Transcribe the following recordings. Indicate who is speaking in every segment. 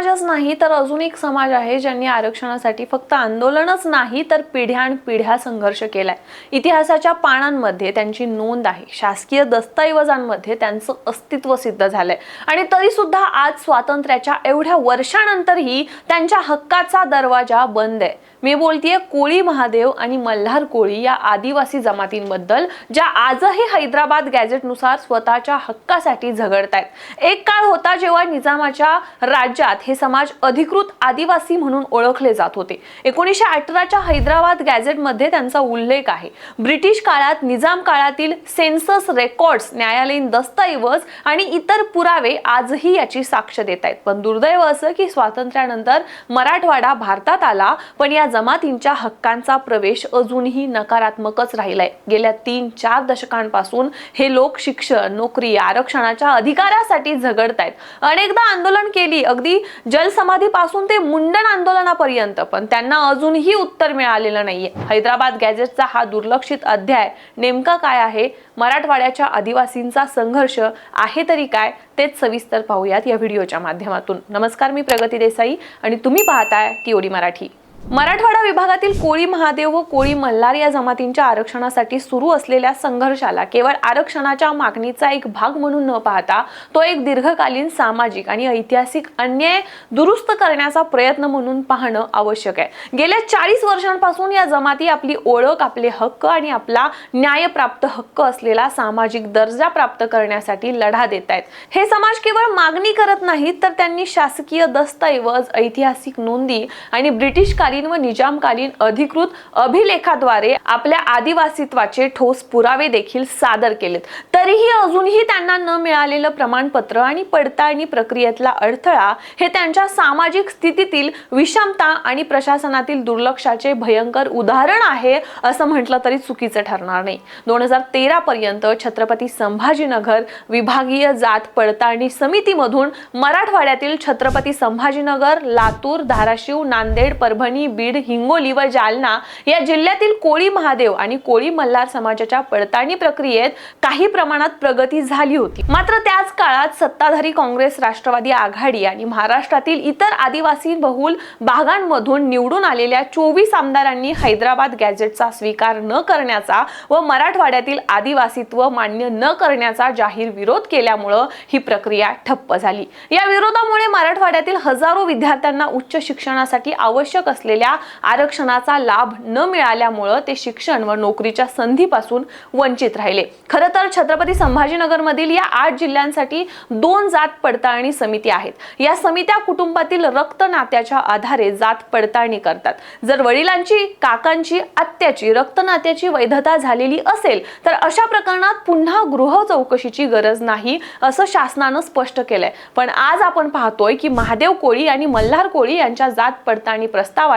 Speaker 1: समाजच नाही तर अजून एक समाज आहे ज्यांनी आरक्षणासाठी फक्त आंदोलनच नाही तर पिढ्यानपिढ्या संघर्ष केलाय. इतिहासाच्या पानांमध्ये त्यांची नोंद आहे. शासकीय दस्तऐवजांमध्ये त्यांचं अस्तित्व सिद्ध झालंय. आणि तरी सुद्धा आज स्वातंत्र्याच्या एवढ्या वर्षानंतरही त्यांच्या हक्काचा दरवाजा बंद आहे. मी बोलतेय कोळी महादेव आणि मल्हार कोळी या आदिवासी जमातींबद्दल ज्या आजही हैदराबाद गॅझेटनुसार स्वतःच्या हक्कासाठी झगडतायत. एक काळ होता जेव्हा निजामाच्या राज्यात हे समाज अधिकृत आदिवासी म्हणून ओळखले जात होते. एकोणीसशे अठराच्या हैदराबाद गॅझेटमध्ये त्यांचा उल्लेख आहे. ब्रिटिश काळात निजाम काळातील सेन्सस रेकॉर्ड्स न्यायालयीन दस्तऐवज आणि इतर पुरावे आजही याची साक्ष देत आहेत. पण दुर्दैव असं की स्वातंत्र्यानंतर मराठवाडा भारतात आला पण या जमातींच्या हक्कांचा प्रवेश अजूनही नकारात्मकच राहिलाय. गेल्या तीन चार दशकांपासून हे लोक शिक्षण नोकरी आरक्षणाच्या अधिकारासाठी झगडत आहेत अनेकदा आंदोलन केली अगदी जलसमाधीपासून ते मुंडन आंदोलनापर्यंत पण त्यांना अजूनही उत्तर मिळालेलं नाहीये. हैदराबाद गॅझेटचा हा दुर्लक्षित अध्याय नेमका काय आहे? मराठवाड्याच्या आदिवासींचा संघर्ष आहे तरी काय? तेच सविस्तर पाहूयात या व्हिडिओच्या माध्यमातून. नमस्कार मी प्रगती देसाई आणि तुम्ही पाहताय टीओडी मराठी. मराठवाडा विभागातील कोळी महादेव व कोळी मल्हार या जमातींच्या आरक्षणासाठी सुरू असलेल्या संघर्षाला केवळ आरक्षणाच्या मागणीचा एक भाग म्हणून न पाहता तो एक दीर्घकालीन सामाजिक आणि ऐतिहासिक अन्याय दुरुस्त करण्याचा प्रयत्न म्हणून पाहणं आवश्यक आहे. गेल्या चाळीस वर्षांपासून या जमाती आपली ओळख आपले हक्क आणि आपला न्यायप्राप्त हक्क असलेला सामाजिक दर्जा प्राप्त करण्यासाठी लढा देत आहेत हे समाज केवळ मागणी करत नाहीत तर त्यांनी शासकीय दस्तऐवज ऐतिहासिक नोंदी आणि ब्रिटिश काल ब्रिटिशकालीन व निजामकालीन अधिकृत अभिलेखाद्वारे आपल्या आदिवासीत्वाचे ठोस पुरावे देखील सादर केलेत. तरीही अजूनही त्यांना न मिळालेलं प्रमाणपत्र आणि पडताळणी प्रक्रियेतला अडथळा हे त्यांच्या सामाजिक स्थितीतील विषमता आणि प्रशासनातील दुर्लक्षाचे भयंकर उदाहरण आहे असं म्हटलं तरी चुकीचं ठरणार नाही. दोन हजार तेरा पर्यंत छत्रपती संभाजीनगर विभागीय जात पडताळणी समितीमधून मराठवाड्यातील छत्रपती संभाजीनगर लातूर धाराशिव नांदेड परभणी बीड हिंगोली व जालना या जिल्ह्यातील कोळी महादेव आणि कोळी मल्हार समाजाच्या पडताळणी प्रक्रियेत काही प्रमाणात प्रगती झाली होती. मात्र त्याच काळात सत्ताधारी काँग्रेस राष्ट्रवादी आघाडी आणि महाराष्ट्रातील इतर आदिवासी बहुल भागांमधून निवडून आलेल्या चोवीस आमदारांनी हैदराबाद गॅझेटचा स्वीकार न करण्याचा व मराठवाड्यातील आदिवासीत्व मान्य न करण्याचा जाहीर विरोध केल्यामुळं ही प्रक्रिया ठप्प झाली. या विरोधामुळे मराठवाड्यातील हजारो विद्यार्थ्यांना उच्च शिक्षणासाठी आवश्यक असले असलेल्या आरक्षणाचा लाभ न मिळाल्यामुळं ते शिक्षण व नोकरीच्या संधीपासून वंचित राहिले. खरं तर छत्रपती संभाजीनगरमधील या आठ जिल्ह्यांसाठी दोन जात पडताळणी समिती आहेत. या समित्या कुटुंबातील रक्त नात्याच्या आधारे जात पडताळणी करतात. जर वडिलांची काकांची आत्याची रक्त नात्याची वैधता झालेली असेल तर अशा प्रकरणात पुन्हा गृह चौकशीची गरज नाही असं शासनानं स्पष्ट केलंय. पण आज आपण पाहतोय की महादेव कोळी आणि मल्हार कोळी यांच्या जात पडताळणी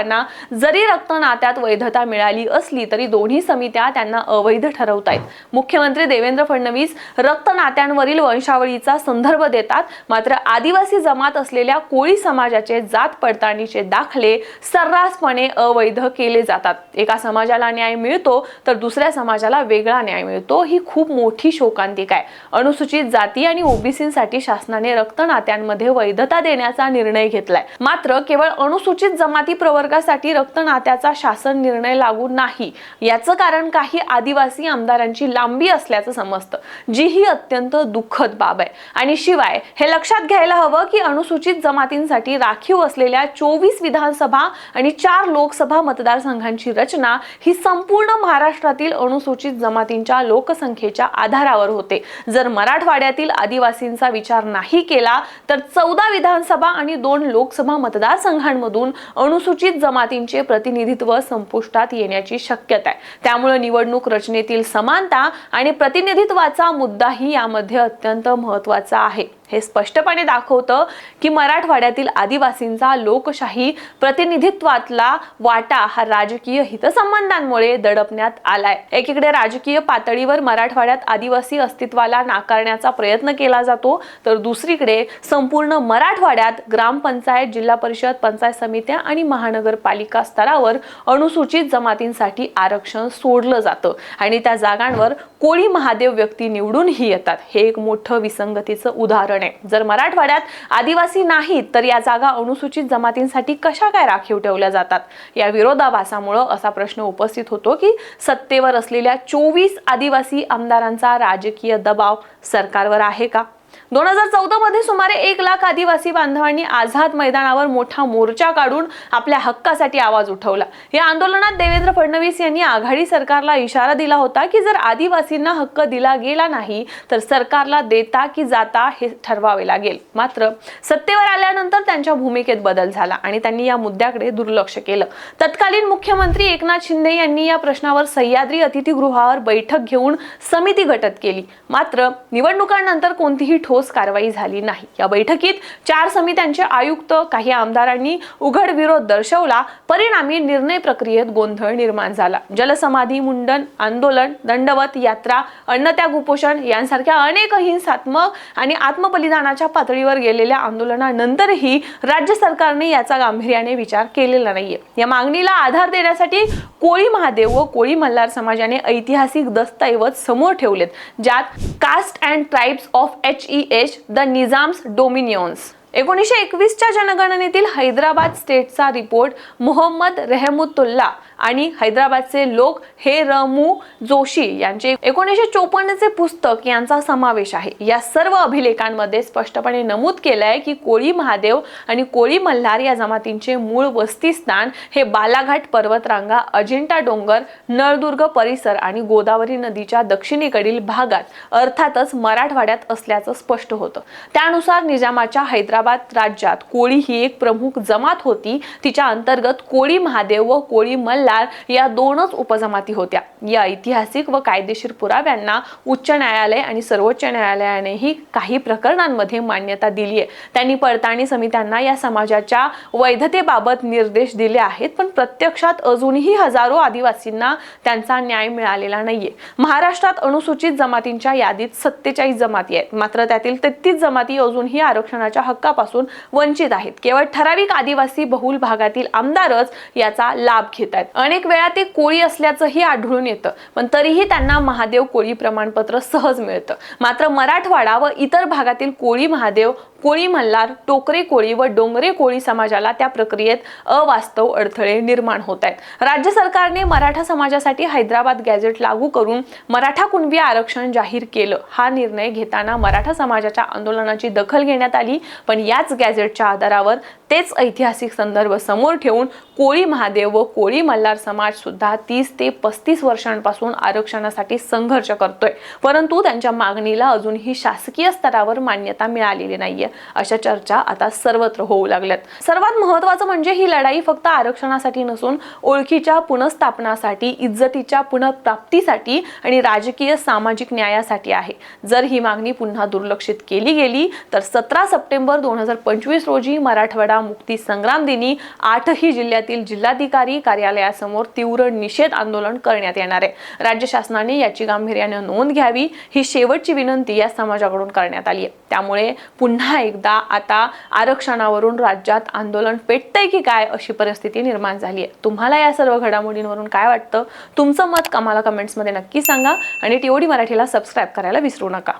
Speaker 1: प्रस्तावांना जरी रक्त नात्यात वैधता मिळाली असली तरी दोन्ही समित्या त्यांना अवैध ठरवतायत. मुख्यमंत्री देवेंद्र फडणवीस रक्त नात्यांवरील वंशावळीचा संदर्भ देतात. मात्र आदिवासी जमात असलेल्या कोळी समाजाचे जात पडताळणीचे दाखले सर्रासपणे अवैध केले जातात. एका समाजाला न्याय मिळतो तर दुसऱ्या समाजाला वेगळा न्याय मिळतो ही खूप मोठी शोकांतिका आहे. अनुसूचित जाती आणि ओबीसीसाठी शासनाने रक्त नात्यांमध्ये वैधता देण्याचा निर्णय घेतलाय. मात्र केवळ अनुसूचित जमाती प्रवर्गासाठी रक्त नात्याचा शासन निर्णय लागू नाही. याचं कारण काही आदिवासी आमदारांची लांबी असल्याचं समजतं जी ही अत्यंत दुःखद बाब आहे. आणि शिवाय हे लक्षात घ्यायला हवं की अनुसूचित जमातींसाठी राखीव असलेल्या चोवीस विधानसभा आणि चार लोकसभा मतदारसंघांची रचना ही संपूर्ण महाराष्ट्रातील अनुसूचित जमातींच्या लोकसंख्येच्या आधारावर होते. जर मराठवाड्यातील आदिवासींचा विचार नाही केला तर चौदा विधानसभा आणि दोन लोकसभा मतदारसंघांमधून अनुसूचित जमातींचे प्रतिनिधित्व संपुष्टात येण्याची शक्यता आहे. त्यामुळे निवडणूक रचनेतील समानता आणि प्रतिनिधित्वाचा मुद्दाही यामध्ये अत्यंत महत्त्वाचा आहे. हे स्पष्टपणे दाखवतं की मराठवाड्यातील आदिवासींचा लोकशाही प्रतिनिधित्वातला वाटा हा राजकीय हितसंबंधांमुळे दडपण्यात आलाय. एकीकडे राजकीय पातळीवर मराठवाड्यात आदिवासी अस्तित्वाला नाकारण्याचा प्रयत्न केला जातो तर दुसरीकडे संपूर्ण मराठवाड्यात ग्रामपंचायत जिल्हा परिषद पंचायत समित्या आणि महानगरपालिका स्तरावर अनुसूचित जमातींसाठी आरक्षण सोडलं जातं आणि त्या जागांवर कोळी महादेव व्यक्ती निवडूनही येतात. हे एक मोठं विसंगतीचं उदाहरण कारण आहे जर मराठवाड्यात आदिवासी नाहीत तर या जागा अनुसूचित जमातींसाठी कशा काय राखीव ठेवल्या जातात? या विरोधाभासामुळं असा प्रश्न उपस्थित होतो की सत्तेवर असलेल्या चोवीस आदिवासी आमदारांचा राजकीय दबाव सरकारवर आहे का? दोन हजार चौदा मध्ये सुमारे एक लाख आदिवासी बांधवांनी आझाद मैदानावर मोठा मोर्चा काढून आपल्या हक्कासाठी आवाज उठवला. या आंदोलनात देवेंद्र फडणवीस यांनी आघाडी सरकारला इशारा दिला होता की जर आदिवासींना हक्क दिला गेला नाही तर सरकारला देता की जाता हे ठरवावे लागेल. मात्र सत्तेवर आल्यानंतर त्यांच्या भूमिकेत बदल झाला आणि त्यांनी या मुद्द्याकडे दुर्लक्ष केलं. तत्कालीन मुख्यमंत्री एकनाथ शिंदे यांनी या प्रश्नावर सह्याद्री अतिथीगृहावर बैठक घेऊन समिती गटत केली. मात्र निवडणुकांनंतर कोणतीही ठोस कारवाई झाली नाही. या बैठकीत चार समित्यांचे आयुक्त काही आमदारांनी उघड विरोध दर्शवला. परिणामी निर्णय प्रक्रियेत गोंधळ निर्माण झाला. जलसमाधी मुंडन आंदोलन दंडवत यात्रा अन्नत्याग उपोषण यांसारख्या अनेक हिंसात्मक आणि आत्मबलिदानाच्या पातळीवर गेलेल्या आंदोलनानंतरही राज्य सरकारने याचा गांभीर्याने विचार केलेला नाहीये. या मागणीला आधार देण्यासाठी कोळी महादेव व कोळी मल्हार समाजाने ऐतिहासिक दस्तऐवज समोर ठेवलेत ज्यात caste and tribes of H E H the Nizam's dominions. एकोणीसशे एकवीसच्या जनगणनेतील हैदराबाद स्टेटचा रिपोर्ट मोहम्मद रेहमुतुल्ला आणि हैदराबादचे लोक हे रमू जोशी यांचे एकोणीसशे चोपन्नचे पुस्तक यांचा समावेश आहे. या सर्व अभिलेखांमध्ये स्पष्टपणे नमूद केलं आहे की कोळी महादेव आणि कोळी मल्हार या जमातींचे मूळ वस्तीस्थान हे बालाघाट पर्वतरांगा अजिंठा डोंगर नळदुर्ग परिसर आणि गोदावरी नदीच्या दक्षिणेकडील भागात अर्थातच मराठवाड्यात असल्याचं स्पष्ट होतं. त्यानुसार निजामाच्या हैदराबाद राज्यात कोळी ही एक प्रमुख जमात होती. तिच्या अंतर्गत कोळी महादेव व कोळी मल्हार या दोनच उपजमाती होत्या. या ऐतिहासिक व कायदेशीर पुराव्यांना उच्च न्यायालय आणि सर्वोच्च न्यायालयानेही काही प्रकरणांमध्ये मान्यता दिली आहे. त्यांनी पडताळणी समित्यांना या समाजाच्या वैधतेबाबत निर्देश दिले आहेत पण प्रत्यक्षात अजूनही हजारो आदिवासींना त्यांचा न्याय मिळालेला नाहीये. महाराष्ट्रात अनुसूचित जमातींच्या यादीत सत्तेचाळीस जमाती आहेत. मात्र त्यातील तेहतीस जमाती अजूनही आरक्षणाच्या हक्कापासून वंचित आहेत. केवळ ठराविक आदिवासी बहुल भागातील आमदारच याचा लाभ घेत आहेत. अनेक वेळा ते कोळी असल्याचंही आढळून येतं. पण तरीही त्यांना महादेव कोळी प्रमाणपत्र सहज मिळतं. मात्र मराठवाडा व इतर भागातील कोळी महादेव कोळी मल्हार टोकरे कोळी व डोंगरे कोळी समाजाला त्या प्रक्रियेत अवास्तव अडथळे निर्माण होत आहेत. राज्य सरकारने मराठा समाजासाठी हैदराबाद गॅझेट लागू करून मराठा कुणबी आरक्षण जाहीर केलं. हा निर्णय घेताना मराठा समाजाच्या आंदोलनाची दखल घेण्यात आली पण याच गॅझेटच्या आधारावर तेच ऐतिहासिक संदर्भ समोर ठेवून कोळी महादेव व कोळी मल्हार समाज सुद्धा तीस ते पस्तीस वर्षांपासून आरक्षणासाठी संघर्ष करतोय. परंतु त्यांच्या मागणीला अजूनही शासकीय स्तरावर मान्यता मिळालेली नाहीये. अशा चर्चा आता सर्वत्र होऊ लागल्यात. सर्वात महत्वाचं म्हणजे ही लढाई फक्त आरक्षणासाठी नसून ओळखीच्या पुनर्स्थापनासाठी इज्जतीच्या पुनर्प्राप्तीसाठी आणि राजकीय सामाजिक न्यायासाठी आहे. जर ही मागणी पुन्हा दुर्लक्षित केली गेली तर सतरा सप्टेंबर दोन हजार पंचवीस रोजी मराठवाडा मुक्ती संग्राम दिनी आठही जिल्ह्यातील जिल्हाधिकारी कार्यालयासमोर तीव्र निषेध आंदोलन करण्यात येणार आहे. राज्य शासनाने याची गांभीर्याने नोंद घ्यावी ही शेवटची विनंती या समाजाकडून करण्यात आली आहे. त्यामुळे पुन्हा एकदा आता आरक्षणावरून राज्यात आंदोलन पेटतंय की काय अशी परिस्थिती निर्माण झाली आहे तुम्हाला या सर्व घडामोडींवरून काय वाटतं? तुमचं मत आम्हाला कमेंट्समध्ये नक्की सांगा आणि टीओडी मराठीला सबस्क्राईब करायला विसरू नका.